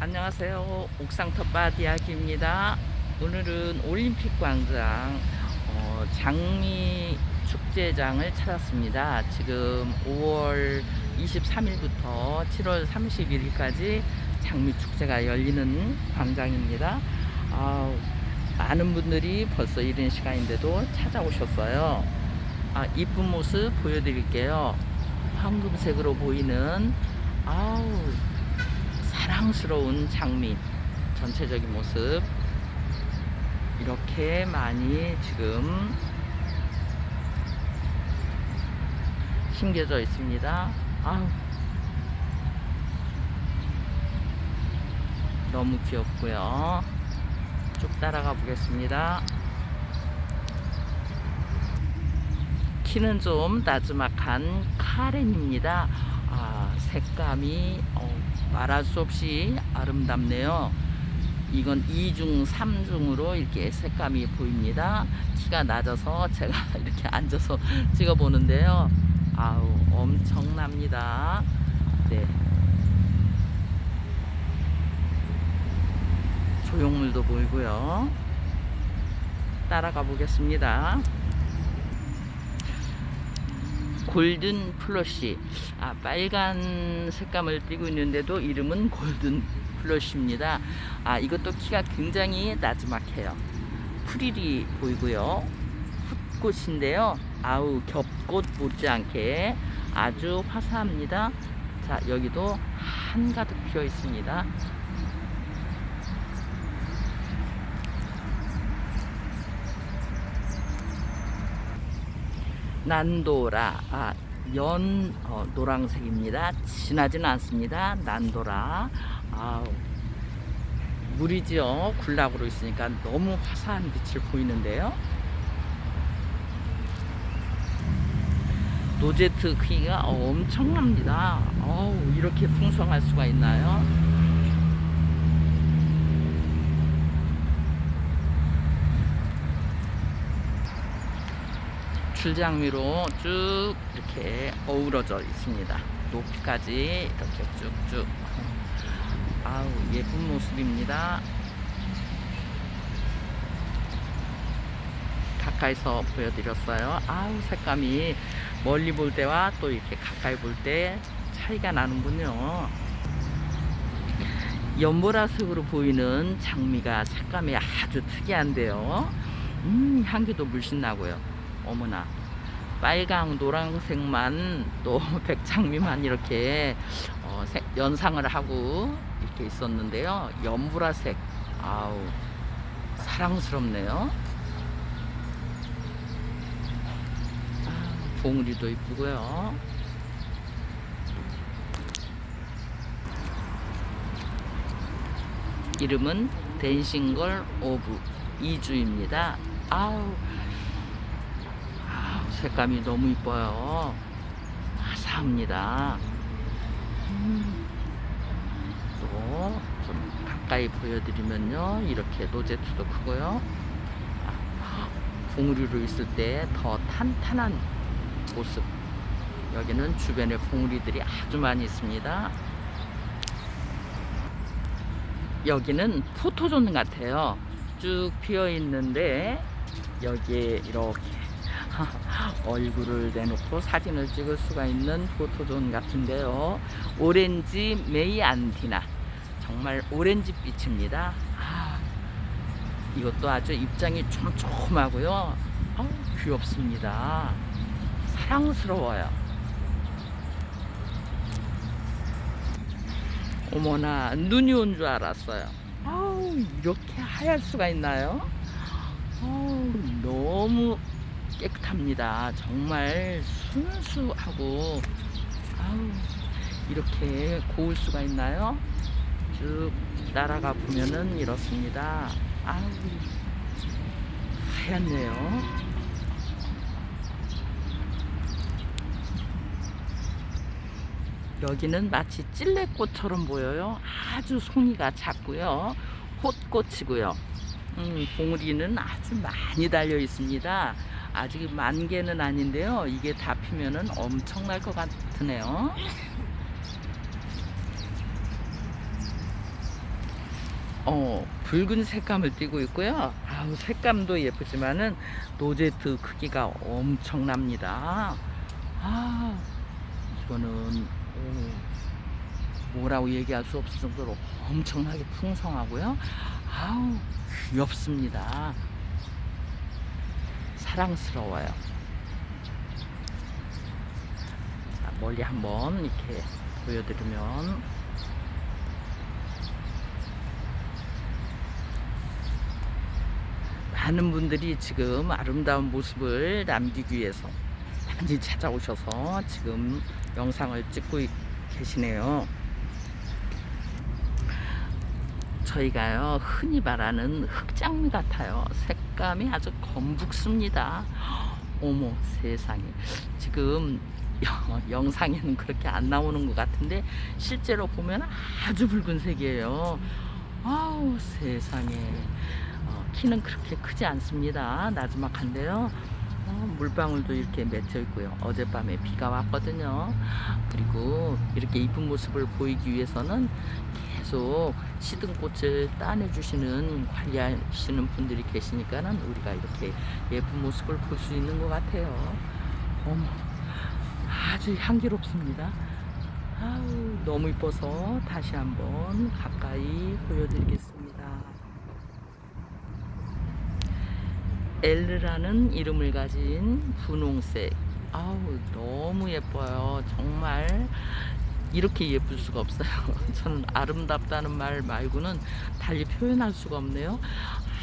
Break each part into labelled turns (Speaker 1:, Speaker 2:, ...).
Speaker 1: 안녕하세요. 옥상 텃밭 이야기입니다. 오늘은 올림픽 광장 어, 장미 축제장을 찾았습니다. 지금 5월 23일부터 7월 31일까지 장미 축제가 열리는 광장입니다. 아, 많은 분들이 벌써 이른 시간인데도 찾아오셨어요. 아, 이쁜 모습 보여드릴게요. 황금색으로 보이는 아우 사랑스러운 장미 전체적인 모습 이렇게 많이 지금 심겨져 있습니다. 아우 너무 귀엽고요. 쭉 따라가 보겠습니다. 키는 좀 나지막한 카렌입니다. 아, 색감이 어, 말할 수 없이 아름답네요. 이건 2중, 3중으로 이렇게 색감이 보입니다. 키가 낮아서 제가 이렇게 앉아서 찍어 보는데요. 아우, 엄청납니다. 네. 조형물도 보이고요. 따라가 보겠습니다. 골든 플러시. 아 빨간 색감을 띠고 있는데도 이름은 골든 플러시입니다. 아 이것도 키가 굉장히 나지막해요. 프릴이 보이고요. 풋꽃인데요. 아우 겹꽃 못지않게 아주 화사합니다. 자 여기도 한가득 피어 있습니다 난도라 아, 연 어, 노란색입니다. 진하지는 않습니다. 난도라 아, 물이지요. 군락으로 있으니까 너무 화사한 빛을 보이는데요. 노제트 크기가 엄청납니다. 어우, 이렇게 풍성할 수가 있나요? 줄장미로 쭉 이렇게 어우러져 있습니다. 높이까지 이렇게 쭉쭉. 아우, 예쁜 모습입니다. 가까이서 보여드렸어요. 아우, 색감이 멀리 볼 때와 또 이렇게 가까이 볼 때 차이가 나는군요. 연보라색으로 보이는 장미가 색감이 아주 특이한데요. 음, 향기도 물씬 나고요. 어머나. 빨강 노란색만 또 백장미만 이렇게 어, 색- 연상을 하고 이렇게 있었는데요. 연보라색. 아우 사랑스럽네요. 아, 봉우리도 이쁘고요. 이름은 댄싱걸 오브 이주입니다. 아우, 색감이 너무 이뻐요. 화사합니다. 음. 또좀 가까이 보여드리면요. 이렇게 노제트도 크고요. 아, 봉우리로 있을 때 더 탄탄한 모습. 여기는 주변에 봉우리들이 아주 많이 있습니다. 여기는 포토존 같아요. 쭉 피어 있는데 여기에 이렇게 얼굴을 내놓고 사진을 찍을 수가 있는 포토존 같은데요. 오렌지 메이 안티나. 정말 오렌지 빛입니다. 아, 이것도 아주 입장이 촘촘하고요. 귀엽습니다. 사랑스러워요. 어머나, 눈이 온 줄 알았어요. 아우, 이렇게 하얄 수가 있나요? 아우, 너무 깨끗합니다. 정말 순수하고 아우 이렇게 고울 수가 있나요? 쭉 따라가 보면은 이렇습니다. 아우 하얗네요. 여기는 마치 찔레꽃처럼 보여요. 아주 송이가 작고요. 꽃꽃이고요. 음, 봉우리는 아주 많이 달려 있습니다. 아직 만 개는 아닌데요. 이게 다 피면은 엄청날 것 같으네요. 어, 붉은 색감을 띠고 있고요. 아우, 색감도 예쁘지만은 노제트 크기가 엄청납니다. 아, 이거는 오, 뭐라고 얘기할 수 없을 정도로 엄청나게 풍성하고요. 아우, 귀엽습니다. 사랑스러워요. 자, 멀리 한번 이렇게 보여드리면 많은 분들이 지금 아름다운 모습을 남기기 위해서 많이 찾아오셔서 지금 영상을 찍고 있- 계시네요. 저희가요 흔히 말하는 흑장미 같아요. 색 감이 아주 검북습니다. 어머 세상에 지금 여- 영상에는 그렇게 안 나오는 것 같은데 실제로 보면 아주 붉은색이에요. 아우 세상에 어, 키는 그렇게 크지 않습니다. 나지막한데요. 어, 물방울도 이렇게 맺혀 있고요. 어젯밤에 비가 왔거든요. 그리고 이렇게 이쁜 모습을 보이기 위해서는 계속 시든 꽃을 따내주시는 관리하시는 분들이 계시니까는 우리가 이렇게 예쁜 모습을 볼 수 있는 것 같아요. 어머, 아주 향기롭습니다. 아우, 너무 이뻐서 다시 한번 가까이 보여드리겠습니다. 엘르라는 이름을 가진 분홍색. 아우, 너무 예뻐요. 정말 이렇게 예쁠 수가 없어요. 저는 아름답다는 말 말고는 달리 표현할 수가 없네요.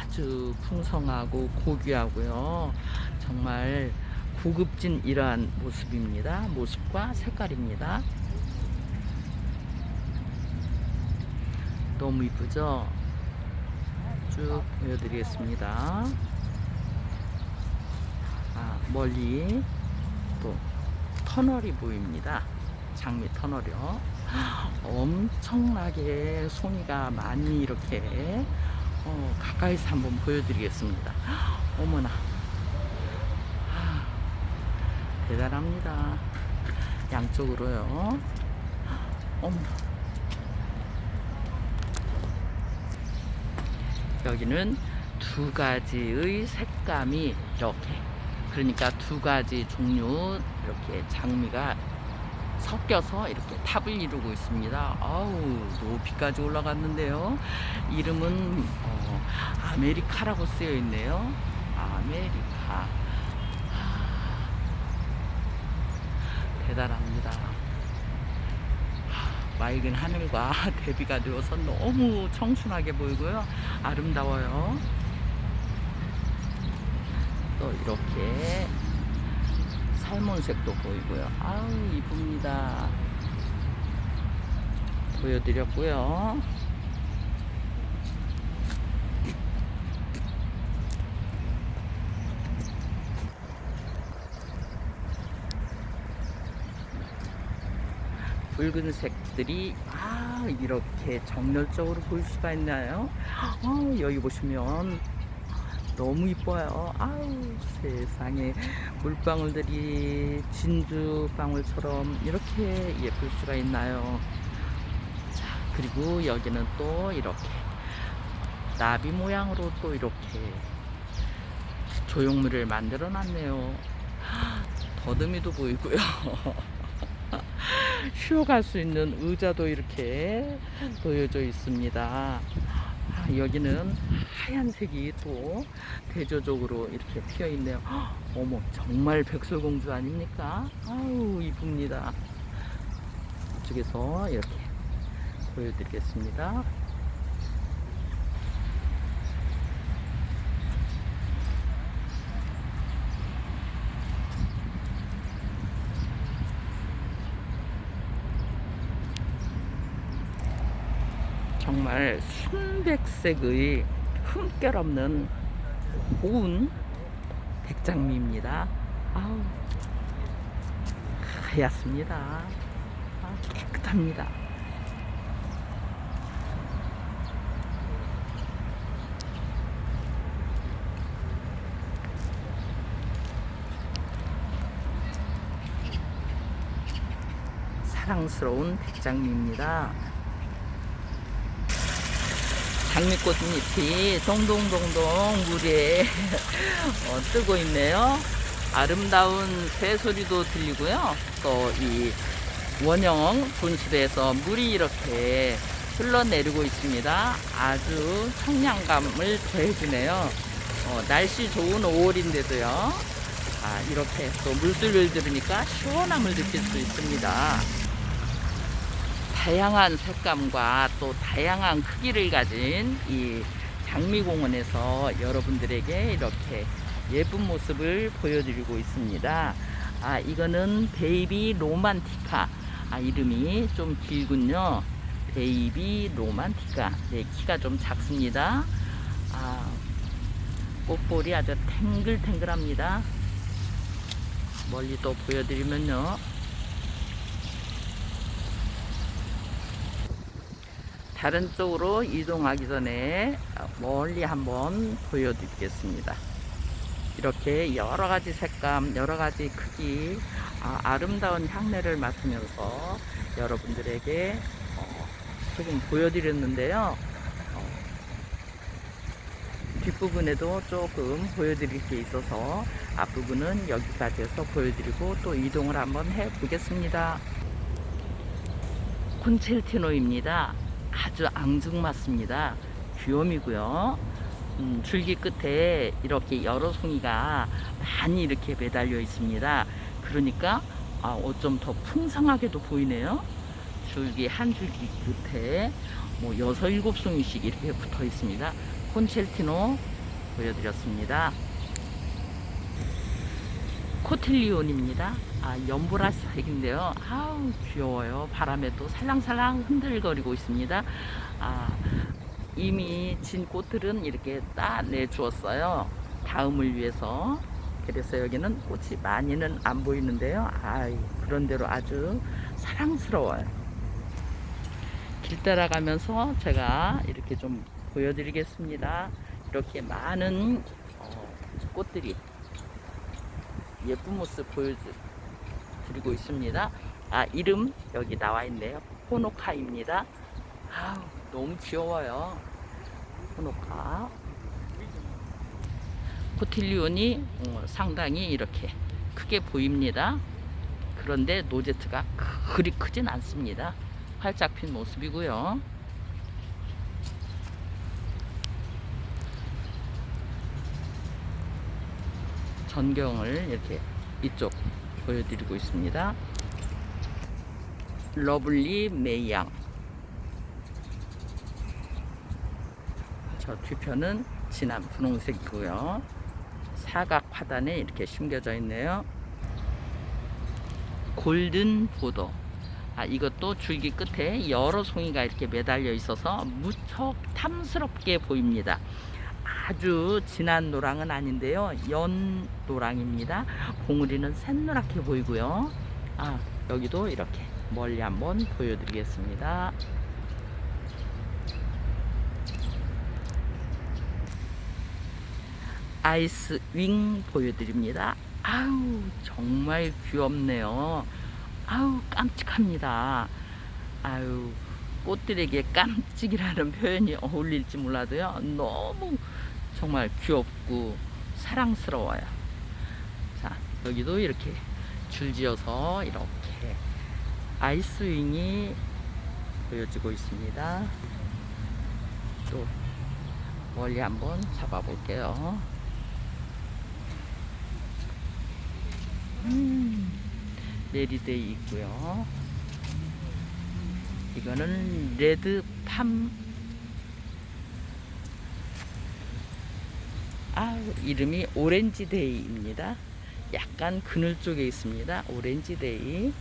Speaker 1: 아주 풍성하고 고귀하고요. 정말 고급진 이러한 모습입니다. 모습과 색깔입니다. 너무 이쁘죠? 쭉 보여드리겠습니다. 아, 멀리 또 터널이 보입니다. 장미 터널이요. 엄청나게 송이가 많이 이렇게 어, 가까이서 한번 보여드리겠습니다. 어머나. 아, 대단합니다. 양쪽으로요. 어머나. 여기는 두 가지의 색감이 이렇게 그러니까 두 가지 종류 이렇게 장미가 섞여서 이렇게 탑을 이루고 있습니다. 아우 높이까지 올라갔는데요. 이름은 어, 아메리카라고 쓰여 있네요. 아메리카. 하, 대단합니다. 하, 맑은 하늘과 대비가 되어서 너무 청순하게 보이고요. 아름다워요. 또 이렇게 살몬색도 보이고요. 아우 이쁩니다. 보여드렸고요. 붉은색들이 아 이렇게 정열적으로 보일 수가 있나요? 아, 여기 보시면 너무 이뻐요. 아우 세상에 물방울들이 진주 방울처럼 이렇게 예쁠 수가 있나요? 자 그리고 여기는 또 이렇게 나비 모양으로 또 이렇게 조형물을 만들어 놨네요. 더듬이도 보이고요. 쉬어갈 수 있는 의자도 이렇게 놓여져 있습니다. 아, 여기는 하얀색이 또 대조적으로 이렇게 피어 있네요. 어머, 정말 백설공주 아닙니까? 아우, 이쁩니다. 이쪽에서 이렇게 보여드리겠습니다. 정말 순백색의 흠결 없는 고운 백장미입니다. 아우 하얗습니다. 아, 깨끗합니다. 사랑스러운 백장미입니다. 장미꽃 잎이 동동동동 물에 어, 뜨고 있네요. 아름다운 새소리도 들리고요. 또 이 원형 분실에서 물이 이렇게 흘러내리고 있습니다. 아주 청량감을 더해주네요. 어, 날씨 좋은 5월인데도요. 아, 이렇게 또 물소리를 들으니까 시원함을 느낄 수 있습니다. 다양한 색감과 또 다양한 크기를 가진 이 장미공원에서 여러분들에게 이렇게 예쁜 모습을 보여드리고 있습니다. 아, 이거는 베이비 로만티카. 아, 이름이 좀 길군요. 베이비 로만티카. 네, 키가 좀 작습니다. 아, 꽃볼이 아주 탱글탱글합니다. 멀리 또 보여드리면요. 다른 쪽으로 이동하기 전에 멀리 한번 보여드리겠습니다. 이렇게 여러 가지 색감, 여러 가지 크기, 아, 름다운 향내를 맡으면서 여러분들에게 어, 조금 보여드렸는데요. 어, 뒷부분에도 조금 보여드릴 게 있어서 앞부분은 여기까지 해서 보여드리고 또 이동을 한번 해 보겠습니다. 콘첼티노입니다. 아주 앙증맞습니다. 귀염이고요. 음, 줄기 끝에 이렇게 여러 송이가 많이 이렇게 매달려 있습니다. 그러니까 아, 어쩜 더 풍성하게도 보이네요. 줄기 한 줄기 끝에 뭐 여섯 일곱 송이씩 이렇게 붙어 있습니다. 콘첼티노 보여드렸습니다. 코틸리온입니다. 아, 연보라색인데요. 아우, 귀여워요. 바람에 또 살랑살랑 흔들거리고 있습니다. 아, 이미 진 꽃들은 이렇게 따내 주었어요. 다음을 위해서. 그래서 여기는 꽃이 많이는 안 보이는데요. 아이, 그런대로 아주 사랑스러워요. 길 따라가면서 제가 이렇게 좀 보여드리겠습니다. 이렇게 많은 어, 꽃들이 예쁜 모습 보여드리고 있습니다. 아, 이름 여기 나와 있네요. 호노카입니다. 아우, 너무 귀여워요. 호노카. 코틸리온이 어, 상당히 이렇게 크게 보입니다. 그런데 노제트가 그리 크진 않습니다. 활짝 핀 모습이고요. 전경을 이렇게 이쪽 보여드리고 있습니다. 러블리 메이양. 저 뒤편은 진한 분홍색이고요. 사각 화단에 이렇게 심겨져 있네요. 골든 보도. 아, 이것도 줄기 끝에 여러 송이가 이렇게 매달려 있어서 무척 탐스럽게 보입니다. 아주 진한 노랑은 아닌데요. 연 노랑입니다. 봉우리는 샛노랗게 보이고요. 아, 여기도 이렇게 멀리 한번 보여드리겠습니다. 아이스 윙 보여드립니다. 아우, 정말 귀엽네요. 아우, 깜찍합니다. 아유, 꽃들에게 깜찍이라는 표현이 어울릴지 몰라도요. 너무 정말 귀엽고 사랑스러워요. 자, 여기도 이렇게 줄지어서 이렇게 아이스윙이 보여지고 있습니다. 또 멀리 한번 잡아볼게요. 음, 메리데이 있고요. 이거는 레드 팜. 아, 이름이 오렌지 데이입니다. 약간 그늘 쪽에 있습니다. 오렌지 데이.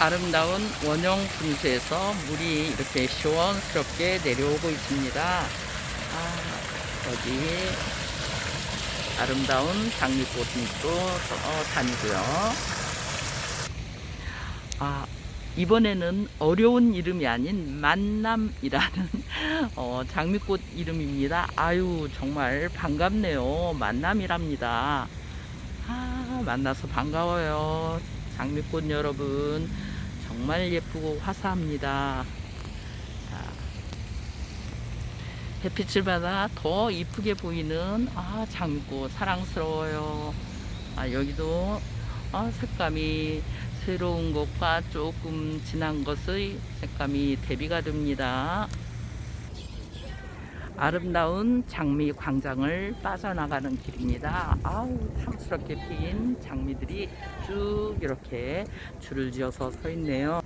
Speaker 1: 아름다운 원형 분수에서 물이 이렇게 시원스럽게 내려오고 있습니다. 아, 여기 아름다운 장미꽃잎도 어, 다니고요. 아, 이번에는 어려운 이름이 아닌 만남이라는 어, 장미꽃 이름입니다. 아유, 정말 반갑네요. 만남이랍니다. 아, 만나서 반가워요. 장미꽃 여러분 정말 예쁘고 화사합니다. 자, 햇빛을 받아 더 이쁘게 보이는 아 장미꽃 사랑스러워요. 아 여기도 아, 색감이 새로운 것과 조금 진한 것의 색감이 대비가 됩니다. 아름다운 장미 광장을 빠져나가는 길입니다. 아우 탐스럽게 핀 장미들이 쭉 이렇게 줄을 지어서 서 있네요.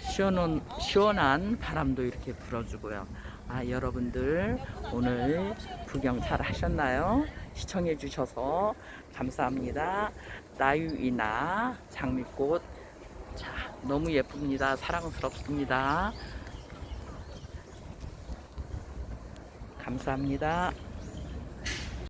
Speaker 1: 시원한, 시원한 바람도 이렇게 불어주고요. 아, 여러분들 오늘 구경 잘 하셨나요? 시청해 주셔서 감사합니다. 나유이나 장미꽃. 자, 너무 예쁩니다. 사랑스럽습니다. 감사합니다.